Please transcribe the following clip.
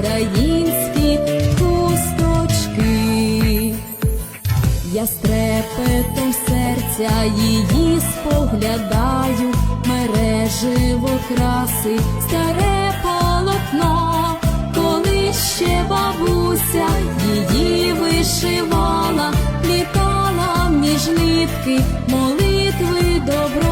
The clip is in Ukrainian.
українські хусточки. Я з серця її споглядаю, мереживо краси, старе полотно, коли ще бабуся її вишивала, плітала між нитки, молитви добро,